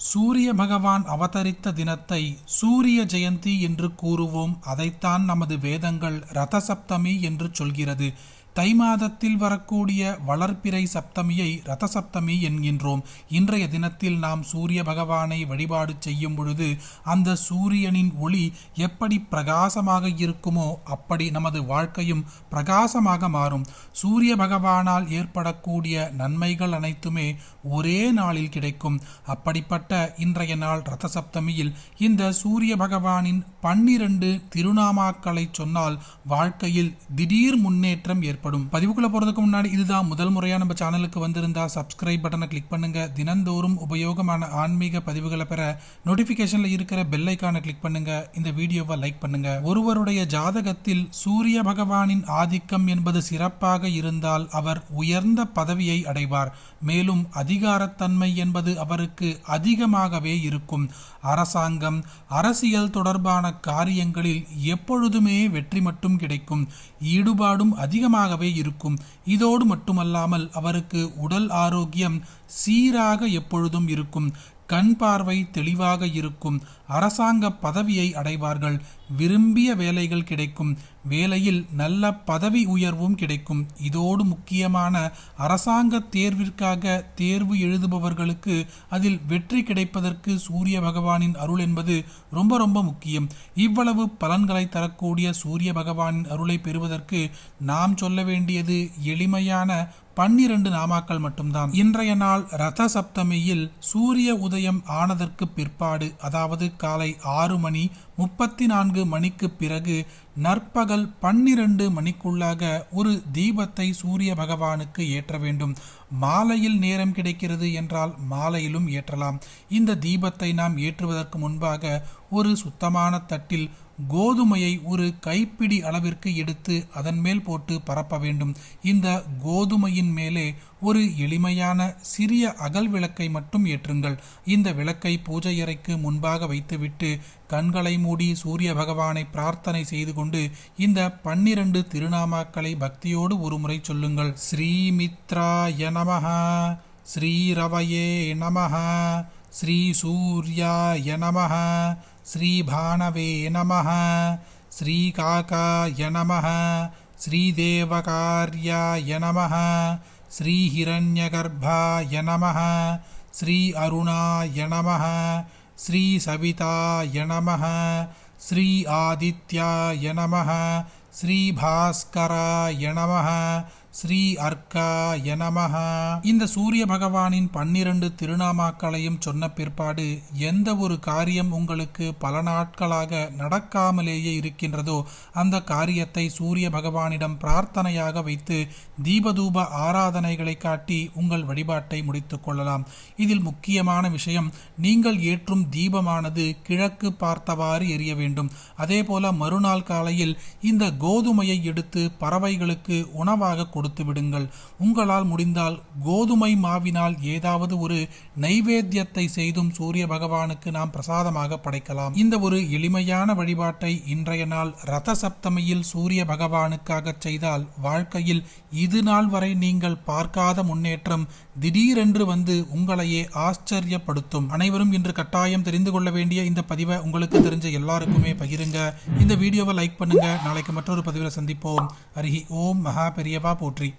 சூரிய பகவான் அவதரித்த தினத்தை சூரிய ஜெயந்தி என்று கூறுவோம். அதைத்தான் நமது வேதங்கள் ரத சப்தமி என்று சொல்கிறது. தை மாதத்தில் வரக்கூடிய வளர்ப்பிறை சப்தமியை ரத சப்தமி என்கின்றோம். இன்றைய தினத்தில் நாம் சூரிய பகவானை வழிபாடு செய்யும் பொழுது அந்த சூரியனின் ஒளி எப்படி பிரகாசமாக இருக்குமோ அப்படி நமது வாழ்க்கையும் பிரகாசமாக மாறும். சூரிய பகவானால் ஏற்படக்கூடிய நன்மைகள் அனைத்துமே ஒரே நாளில் கிடைக்கும். அப்படிப்பட்ட இன்றைய நாள் ரத சப்தமியில் இந்த சூரிய பகவானின் பன்னிரண்டு திருநாமாக்களை சொன்னால் வாழ்க்கையில் திடீர் முன்னேற்றம் ஏற்படும். பதிவுக்குள்ள போறதுக்கு முன்னாடி இதுதான் முதல் முறையா நம்ம சேனலுக்கு வந்திருந்தா சப்ஸ்கிரைப் பட்டனை கிளிக் பண்ணுங்க. தினந்தோறும் உபயோகமான ஆன்மீக பதிவுகளை பெற நோட்டிபிகேஷன்ல இருக்கிற பெல் ஐக்கானை கிளிக் பண்ணுங்க. இந்த வீடியோவை லைக் பண்ணுங்க. ஒருவருடைய ஜாதகத்தில் சூரிய பகவானின் ஆதிக்கம் என்பது சிறப்பாக இருந்தால் அவர் உயர்ந்த பதவியை அடைவார். மேலும் அதிகாரத்தன்மை என்பது அவருக்கு அதிகமாகவே இருக்கும். அரசாங்கம் அரசியல் தொடர்பான காரியங்களில் எப்பொழுதுமே வெற்றி மட்டும் கிடைக்கும். ஈடுபாடும் அதிகமாக நன்றாகவே இருக்கும். இதோடு மட்டுமல்லாமல் அவருக்கு உடல் ஆரோக்கியம் சீராக எப்பொழுதும் இருக்கும். கண் பார்வை தெளிவாக இருக்கும் அரசாங்க பதவியை அடைவார்கள். விரும்பிய வேலைகள் கிடைக்கும். வேலையில் நல்ல பதவி உயர்வும் கிடைக்கும். இதோடு முக்கியமான அரசாங்க தேர்விற்காக தேர்வு எழுதுபவர்களுக்கு அதில் வெற்றி கிடைப்பதற்கு சூரிய பகவானின் அருள் என்பது ரொம்ப ரொம்ப முக்கியம். இவ்வளவு பலன்களை தரக்கூடிய சூரிய பகவானின் அருளை பெறுவதற்கு நாம் சொல்ல வேண்டியது எளிமையான பன்னிரண்டு நாமாக்கள் மட்டும்தான். இன்றைய நாள் ரத சப்தமியில் சூரிய உதயம் ஆனதற்கு பிற்பாடு அதாவது காலை ஆறு மணி முப்பத்தி நான்கு மணிக்கு பிறகு நற்பகல் பன்னிரண்டு மணிக்குள்ளாக ஒரு தீபத்தை சூரிய பகவானுக்கு ஏற்ற வேண்டும். மாலையில் நேரம் கிடைக்கிறது என்றால் மாலையிலும் ஏற்றலாம். இந்த தீபத்தை நாம் ஏற்றுவதற்கு முன்பாக ஒரு சுத்தமான தட்டில் கோதுமையை ஒரு கைப்பிடி அளவிற்கு எடுத்து அதன் மேல் போட்டு பரப்ப வேண்டும். இந்த கோதுமையின் மேலே ஒரு எளிமையான சிறிய அகல் விளக்கை மட்டும் ஏற்றுங்கள். இந்த விளக்கை பூஜை அறைக்கு முன்பாக வைத்துவிட்டு கண்களை மூடி சூரிய பகவானை பிரார்த்தனை செய்து கொண்டு இந்த பன்னிரண்டு திருநாமாக்களை பக்தியோடு ஒரு முறை சொல்லுங்கள். ஸ்ரீமித்ராய நமஹ ஸ்ரீரவயே நமஹ ஸ்ரீ சூர்யாய நமஹ శ్రీభాణవే నమ శ్రీకాకాయ నమ శ్రీదేవకార్యాయ నమ श्रीहिरण्यगर्भाय नमः श्री अरुणाय नमः श्रीसविताय नमः श्री आदित्याय नमः श्रीभास्कराय नमः ஸ்ரீ அர்க்காய நமஹ. இந்த சூரிய பகவானின் பன்னிரண்டு திருநாமாக்களையும் சொன்ன பிற்பாடு எந்த ஒரு காரியம் உங்களுக்கு பல நாட்களாக நடக்காமலேயே இருக்கின்றதோ அந்த காரியத்தை சூரிய பகவானிடம் பிரார்த்தனையாக வைத்து தீபதூப ஆராதனைகளை காட்டி உங்கள் வழிபாட்டை முடித்துக் கொள்ளலாம். இதில் முக்கியமான விஷயம் நீங்கள் ஏற்றும் தீபமானது கிழக்கு பார்த்தவாறு எரிய வேண்டும். அதேபோல மறுநாள் காலையில் இந்த கோதுமையை எடுத்து பறவைகளுக்கு உணவாக கொடுத்து விடுங்கள். உங்களால் முடிந்தால் கோதுமை மாவினால் ஏதாவது ஒரு நைவேத்தியத்தை செய்தும் சூரிய பகவானுக்கு நாம் பிரசாதமாக படைக்கலாம். இந்த ஒரு எளிமையான வழிபாட்டை இன்றைய நாள் ரத சப்தமியில் சூரிய பகவானுக்காக செய்தால் வாழ்க்கையில் இது நாள் வரை நீங்கள் பார்க்காத முன்னேற்றம் திடீரென்று வந்து உங்களையே ஆச்சரியப்படுத்தும். அனைவரும் இன்று கட்டாயம் தெரிந்து கொள்ள வேண்டிய இந்த பதிவை உங்களுக்கு தெரிஞ்ச எல்லாருக்குமே பகிருங்க. இந்த வீடியோவை லைக் பண்ணுங்க. நாளைக்கு மற்றொரு பதிவில் சந்திப்போம். அருகி ஓம். மகா பெரியவா poetry